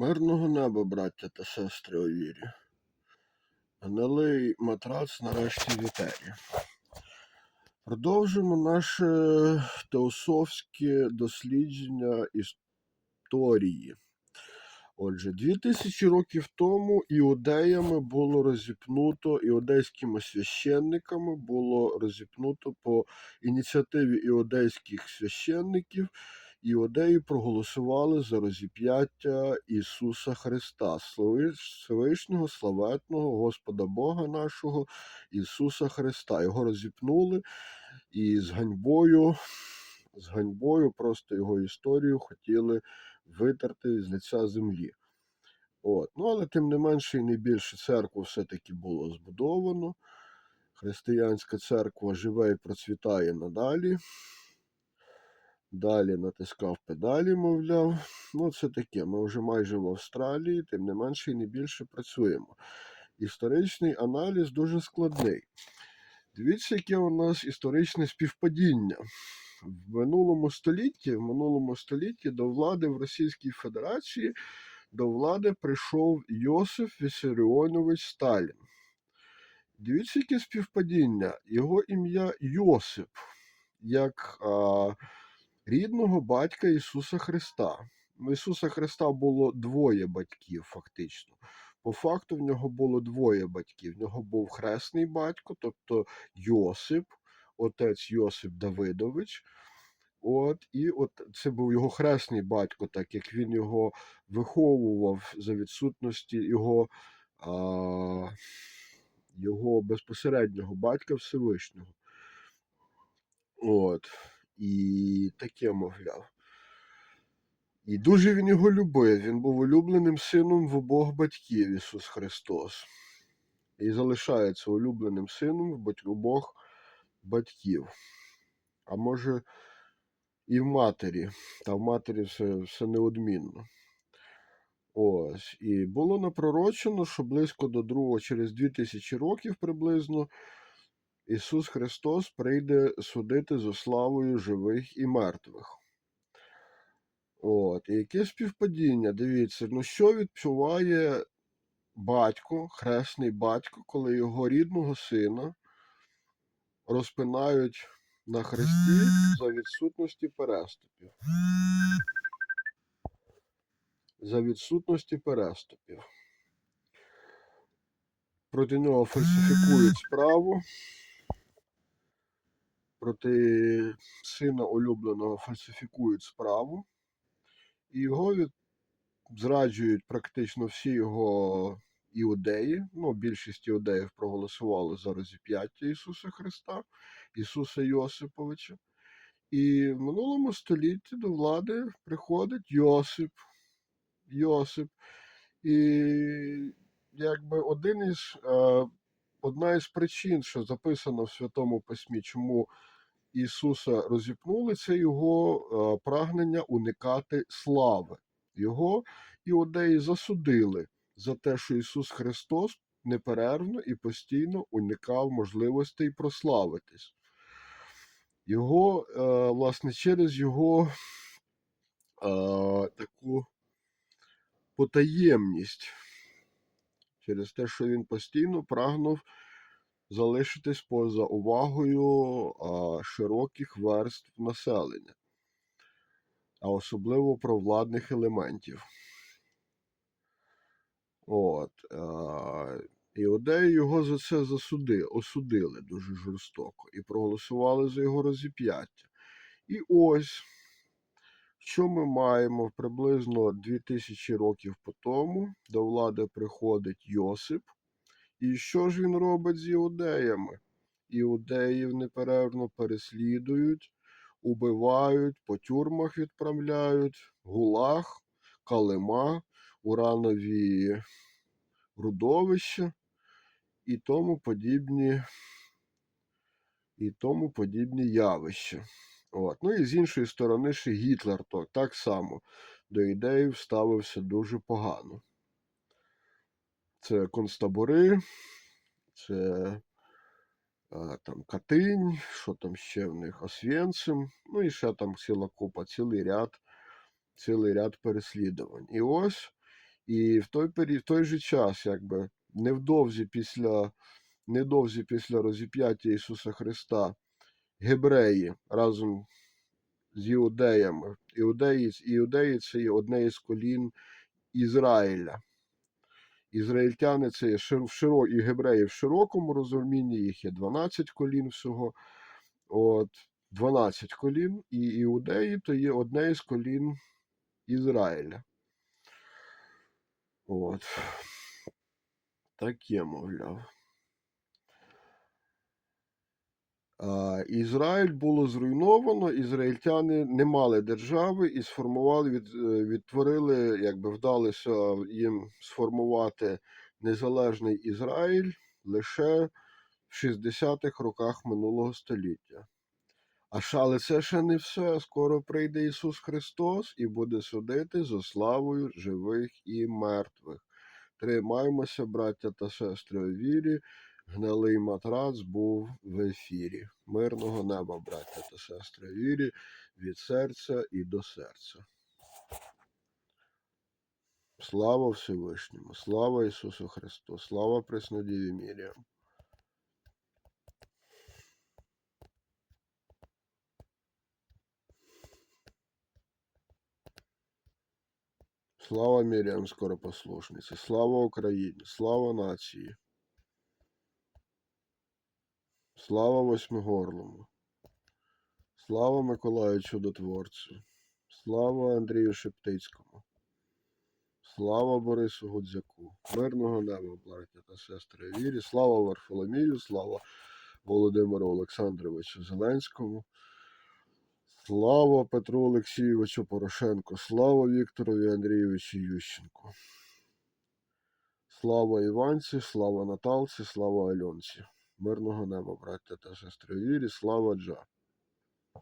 Мирного неба, браття та сестри у вірі. Гнилий матрац нарешті в. Продовжимо наше теософське дослідження історії. Отже, 2000 років тому іудеями було розіпнуто, іудейськими священниками було розіпнуто по ініціативі іудейських священників. Іудеї проголосували за розіп'яття Ісуса Христа, Всевишнього, славетного Господа Бога нашого Ісуса Христа. Його розіпнули і з ганьбою, з ганьбою просто його історію хотіли витерти з лиця землі. От. Ну, але тим не менше і не більше церкву все-таки було збудовано. Християнська церква живе і процвітає надалі. Далі натискав педалі, мовляв. Ну, це таке. Ми вже майже в Австралії, тим не менше і не більше працюємо. Історичний аналіз дуже складний. Дивіться, яке у нас історичне співпадіння. В минулому столітті, в минулому столітті до влади в Російській Федерації до влади прийшов Йосиф Вісаріонович Сталін. Дивіться, яке співпадіння. Його ім'я Йосип, як а, рідного батька Ісуса Христа. У Ісуса Христа було двоє батьків, фактично. По факту в нього було двоє батьків. В нього був хресний батько, тобто Йосип, отець Йосип Давидович. От, і от це був його хресний батько, так як він його виховував за відсутності його, а, його безпосереднього батька Всевишнього. От. І таке мовляв. І дуже він його любив. Він був улюбленим сином в обох батьків Ісус Христос. І залишається улюбленим сином в обох батьків. А може, і в матері. Та в матері все, все неодмінно. Ось. І було напророчено, що близько до другого, через 2000 років приблизно, Ісус Христос прийде судити за славою живих і мертвих. От. І яке співпадіння? Дивіться, ну що відчуває батько, хресний батько, коли його рідного сина розпинають на хресті за відсутності переступів. За відсутності переступів. Проти нього фальсифікують справу. Проти сина улюбленого фальсифікують справу. І його від... зраджують практично всі його іудеї. Ну, більшість іудеїв проголосували за розіп'яття Ісуса Христа, Ісуса Йосиповича. І в минулому столітті до влади приходить Йосип. Йосип. І якби один із, е, одна із причин, що записано в Святому Письмі, чому Ісуса розіпнули, це його е, прагнення уникати слави. Його іудеї засудили за те, що Ісус Христос неперервно і постійно уникав можливостей прославитись. Його, е, власне, через його е, таку потаємність, через те, що він постійно прагнув залишитись поза увагою широких верств населення, а особливо провладних елементів. От, а, його за це засуди, осудили дуже жорстоко і проголосували за його розіп'яття. І ось, що ми маємо приблизно 2000 років по тому, до влади приходить Йосип. І що ж він робить з іудеями? Іудеїв неперервно переслідують, убивають, по тюрмах відправляють, гулаг, калима, уранові рудовища і тому подібні, і тому подібні явища. От. Ну і з іншої сторони, ще Гітлер то, так само до ідеїв ставився дуже погано. Це концтабори, це а, там Катинь, що там ще в них Освєнцим, ну і ще там ціла купа, цілий ряд, цілий ряд переслідувань. І ось І в той період, в той же час, якби невдовзі після, невдовзі після розіп'яття Ісуса Христа, гебреї разом з іудеями. Іудеї, іудеї це є одне із колін Ізраїля. Ізраїльтяни це є широ, і гебреї в широкому розумінні, їх є 12 колін всього. От, 12 колін, і іудеї то є одне із колін Ізраїля. От. Таке, мовляв. А, Ізраїль було зруйновано, ізраїльтяни не мали держави і сформували, від, е, відтворили, якби вдалося їм сформувати незалежний Ізраїль лише в 60-х роках минулого століття. А але це ще не все. Скоро прийде Ісус Христос і буде судити за славою живих і мертвих. Тримаймося, браття та сестри, у вірі. Гнилий матрац був в ефірі. Мирного неба, браття та сестри, вірі від серця і до серця. Слава Всевишньому, слава Ісусу Христу, слава Преснодіві Міріям. Слава Міріам скоропослушниці, слава Україні, слава нації. Слава Восьмигорлому, слава Миколаю Чудотворцю, слава Андрію Шептицькому, слава Борису Гудзяку, мирного неба, браття та сестри вірі, слава Варфоломію, слава Володимиру Олександровичу Зеленському, слава Петру Олексійовичу Порошенку, слава Вікторові Андрійовичу Ющенку. Слава Іванці, слава Наталці, слава Альонці. Мирного неба, браття та сестри вірі, слава Джа.